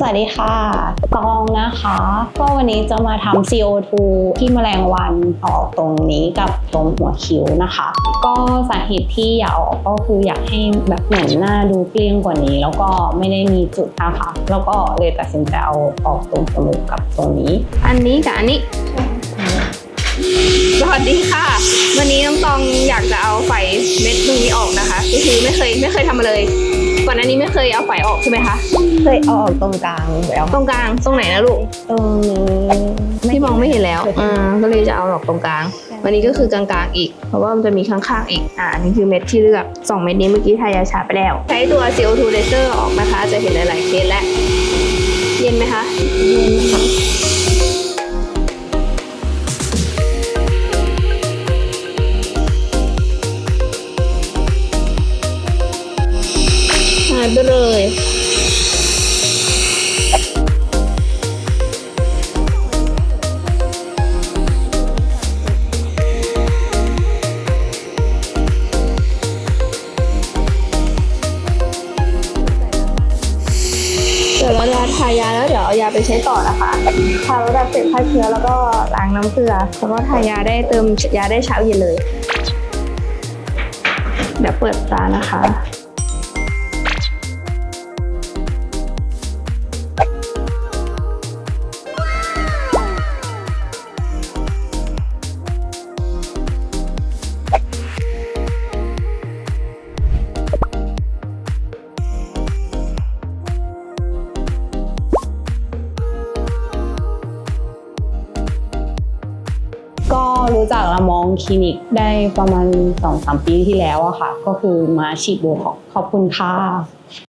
สวัสดีค่ะกองนะคะ ก็วันนี้จะมาทำ CO2 ที่แมลงวันออกตรงนี้กับตรงหัวคิ้วนะคะ ก็สาเหตุที่อยากเอาออกก็คืออยากให้แบบเหมือนหน้าดูเปลี่ยงกว่านี้ แล้วก็ไม่ได้มีจุดนะคะแล้วก็เลยตัดสินใจเอาออกตรงจมูกกับตรงนี้ อันนี้กับอันนี้ สวัสดีค่ะ วันนี้น้องตองอยากจะเอาไฟเม็ดตรงนี้ออกนะคะก็คือไม่เคยไม่เคยทำมาเลย ก่อนหน้านี้ไม่เคยเอาไฟออกใช่ไหมคะเคยเอาออกตรงกลางแล้วตรงกลางตรงไหนนะลูกตรงนี้ที่มองไม่เห็นแล้วอ่าก็เลยจะเอาออกตรงกลาง วันนี้ก็คือกลางๆอีก เพราะว่ามันจะมีข้างๆอีกอ่าอันนี่คือเม็ดที่เลือกสองเม็ดนี้เมื่อกี้ทายาชาไปแล้ว ใช้ตัว CO2 laser ออกนะคะ จะเห็นหลายๆเคสแล้วเย็นไหมคะหายไปเลยเดี๋ยวเราจะทายาแล้วเดี๋ยวเอายาไปใช้ต่อนะคะทาแล้วแบบเสร็จฆ่าเชื้อแล้วก็ล้างน้ำเกลือแล้วก็ทายาได้เติมยาได้เช้าเย็นเลย เดี๋ยวเปิดตานะคะ รู้จักละมองคลินิกได้ประมาณ2-3ปีที่แล้วอะค่ะ ก็คือมาฉีดโบท็อกซ์ขอบคุณค่ะ